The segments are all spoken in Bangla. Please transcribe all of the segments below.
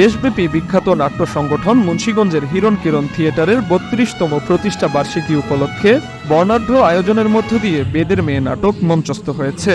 দেশব্যাপী বিখ্যাত নাট্য সংগঠন মুন্সীগঞ্জের হিরণ কিরণ থিয়েটারের বত্রিশতম প্রতিষ্ঠা বার্ষিকী উপলক্ষে বর্ণাঢ্য আয়োজনের মধ্য দিয়ে বেদের মেয়ে নাটক মঞ্চস্থ হয়েছে।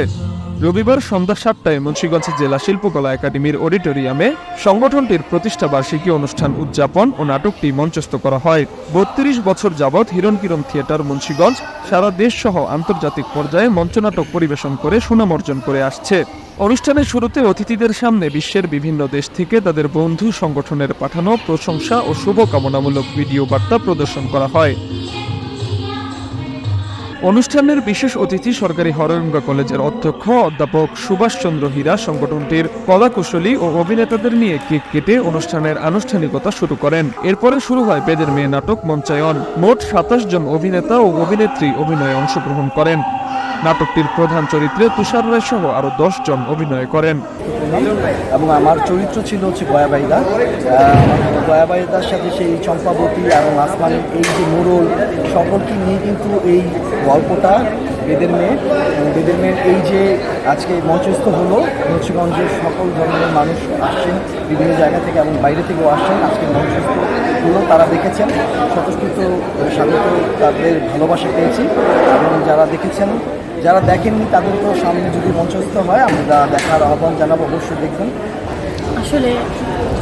রবিবার সন্ধ্যা সাতটায় মুন্সীগঞ্জ জেলা শিল্পকলা একাডেমির অডিটোরিয়ামে সংগঠনটির প্রতিষ্ঠা বার্ষিকী অনুষ্ঠান উদযাপন ও নাটকটি মঞ্চস্থ করা হয়। বত্রিশ বছর যাবৎ হিরণকিরণ থিয়েটার মুন্সীগঞ্জ সারা দেশ সহ আন্তর্জাতিক পর্যায়ে মঞ্চনাটক পরিবেশন করে সুনাম অর্জন করে আসছে। অনুষ্ঠানের শুরুতে অতিথিদের সামনে বিশ্বের বিভিন্ন দেশ থেকে তাদের বন্ধু সংগঠনের পাঠানো প্রশংসা ও শুভকামনামূলক ভিডিও বার্তা প্রদর্শন করা হয়। অনুষ্ঠানের বিশেষ অতিথি সরকারি হরঙ্গা কলেজের অধ্যক্ষ অধ্যাপক সুভাষচন্দ্র হীরা সংগঠনটির কলাকুশলী ও অভিনেতাদের নিয়ে কেক কেটে অনুষ্ঠানের আনুষ্ঠানিকতা শুরু করেন। এরপরে শুরু হয় বেদের মেয়ে নাটক মঞ্চায়ন। মোট সাতাশ জন অভিনেতা ও অভিনেত্রী অভিনয়ে অংশগ্রহণ করেন। নাটকটির প্রধান চরিত্রে তুষার রায় সহ আরও দশ জন অভিনয় করেন। এবং আমার চরিত্র ছিল হচ্ছে গয়াবাইদা গয়াবাইদার সাথে সেই চম্পাবতী এবং আসমানের এই যে মোড়ল, সকলকে নিয়ে কিন্তু এই গল্পটা বেদের মেয়ে বেদের মেয়ের এই যে আজকে মঞ্চস্থ হলো, মুন্সিগঞ্জের সকল ধরনের মানুষ আসছেন, বিভিন্ন জায়গা থেকে এবং বাইরে থেকেও আসছেন। আজকে মঞ্চস্থ হলো, তারা দেখেছেন, স্বতঃস্ফূর্ত স্বাগত তাদের ভালোবাসা পেয়েছি। এবং যারা দেখেছেন যারা দেখেননি, তাদেরকেও সামনে যদি মঞ্চস্থ হয়, আমরা দেখার আহ্বান জানাব, অবশ্যই দেখবেন। আসলে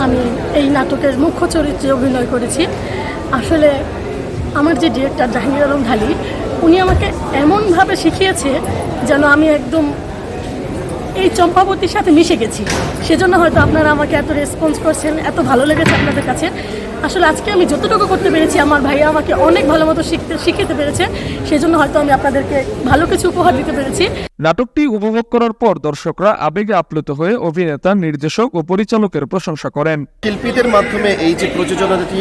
আমি এই নাটকের মুখ্য চরিত্রে অভিনয় করেছি। আসলে আমার যে ডিরেক্টর জাহাঙ্গীর আলম ঢালি, উনি আমাকে এমনভাবে শিখিয়েছে যেন আমি একদম এই চম্পাবতীর সাথে মিশে গেছি। সেজন্য হয়তো আপনারা আমাকে এত রেসপন্স করছেন, এত ভালো লেগেছে আপনাদের কাছে। আসলে আজকে আমি যতটুকু করতে পেরেছি আমার ভাইয়া আমাকে অনেক ভালো মতো শিখতে শিখাতে পেরেছে সেজন্য হয়তো আমি আপনাদেরকে ভালো কিছু উপহার দিতে পেরেছি। নাটকটি উপভোগ করার পর দর্শকরা আবেগে আপ্লুত হয়ে অভিনেতা নির্দেশক ও পরিচালকের প্রশংসা করেন। শিল্পীদের মাধ্যমে এই যে প্রযোজনাটি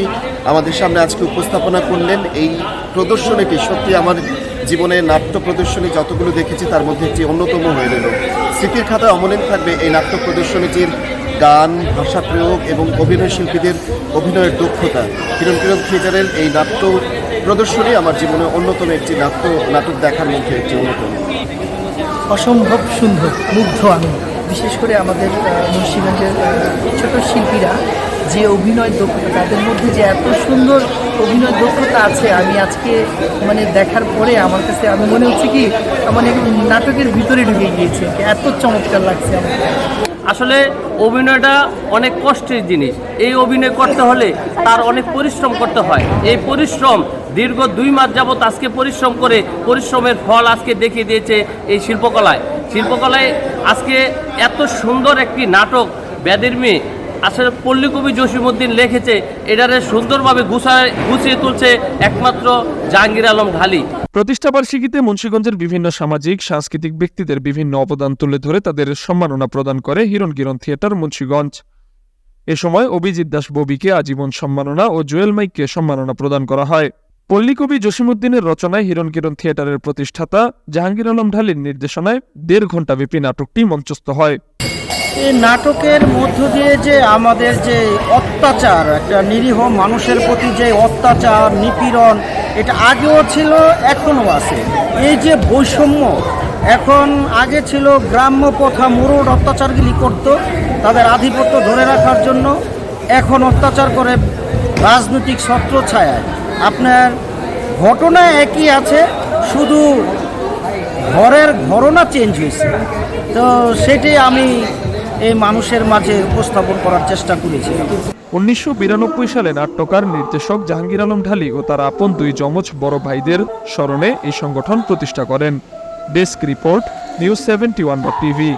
আমাদের সামনে আজকে উপস্থাপনা করলেন এই প্রদর্শনীটি সত্যি আমার জীবনে নাট্য প্রদর্শনী যতগুলো দেখেছি তার মধ্যে একটি অন্যতম হয়ে রইল। স্মৃতির খাতায় অমলিন থাকবে এই নাট্য প্রদর্শনীটির গান, ভাষা প্রয়োগ এবং অভিনয় শিল্পীদের অভিনয়ের দক্ষতা। কিরণ কিরণ থিয়েটারের এই নাট্য প্রদর্শনী আমার জীবনে অন্যতম একটি নাট্য, নাটক দেখার মধ্যে একটি অন্যতম। অসম্ভব সুন্দর, মুগ্ধ আমি। বিশেষ করে আমাদের মুন্সিগঞ্জের ছোট শিল্পীরা যে অভিনয় দক্ষতা, তাদের মধ্যে যে এত সুন্দর অভিনয় দক্ষতা আছে, আমি আজকে মানে দেখার পরে আমার কাছে, আমি মনে হচ্ছে কি মানে নাটকের ভিতরে ঢুকে গিয়েছে। এত চমৎকার লাগছে আমার আসলে অভিনয়টা অনেক কষ্টের জিনিস। এই অভিনয় করতে হলে তার অনেক পরিশ্রম করতে হয়। এই পরিশ্রম দীর্ঘ দুই মাস যাবত আজকে পরিশ্রম করে পরিশ্রমের ফল আজকে দেখিয়ে দিয়েছে এই শিল্পকলায়। শিল্পকলায় আজকে এত সুন্দর একটি নাটক ব্যাদের মেয়ে আসলে পল্লীকবি জসিমুদ্দিন লিখেছে, এটারে সুন্দরভাবে গুছায় গুছিয়ে তুলছে একমাত্র জাহাঙ্গীর আলম ঢালি প্রতিষ্ঠাবার্ষিকীতে মুন্সীগঞ্জের বিভিন্ন সামাজিক, সাংস্কৃতিক ব্যক্তিদের বিভিন্ন অবদান তুলে ধরে তাদের সম্মাননা প্রদান করে হিরণ কিরণ থিয়েটার মুন্সীগঞ্জ। এ সময় অভিজিৎ দাস ববিকে আজীবন সম্মাননা ও জুয়েল মাইককে সম্মাননা প্রদান করা হয়। পল্লীকবি জসিমুদ্দিনের রচনায় হিরণ কিরণ থিয়েটারের প্রতিষ্ঠাতা জাহাঙ্গীর আলম ঢালির নির্দেশনায় দেড় ঘণ্টাব্যাপী নাটকটি মঞ্চস্থ হয়। এই নাটকের মধ্য দিয়ে যে আমাদের যে অত্যাচার, একটা নিরীহ মানুষের প্রতি যে অত্যাচার, নিপীড়ন, এটা আগেও ছিল, এখনও আছে। এই যে বৈষম্য, এখন আগে ছিল গ্রাম্য প্রথা মুরুড অত্যাচারগুলি করত, তাদের আধিপত্য ধরে রাখার জন্য। এখন অত্যাচার করে রাজনৈতিক ছত্র ছায়ায়। আপনার ঘটনা একই আছে, শুধু ঘরের ঘরনা চেঞ্জ হয়েছে। তো সেটি আমি এই মানুষের মাঝে উপস্থাপন করার চেষ্টা করেছে। উনিশশো বিরানব্বই সালে নাট্যকার, নির্দেশক জাহাঙ্গীর আলম ঢালি ও তার আপন দুই যমজ বড় ভাইদের স্মরণে এই সংগঠন প্রতিষ্ঠা করেন। Desk report, news seventy one TV.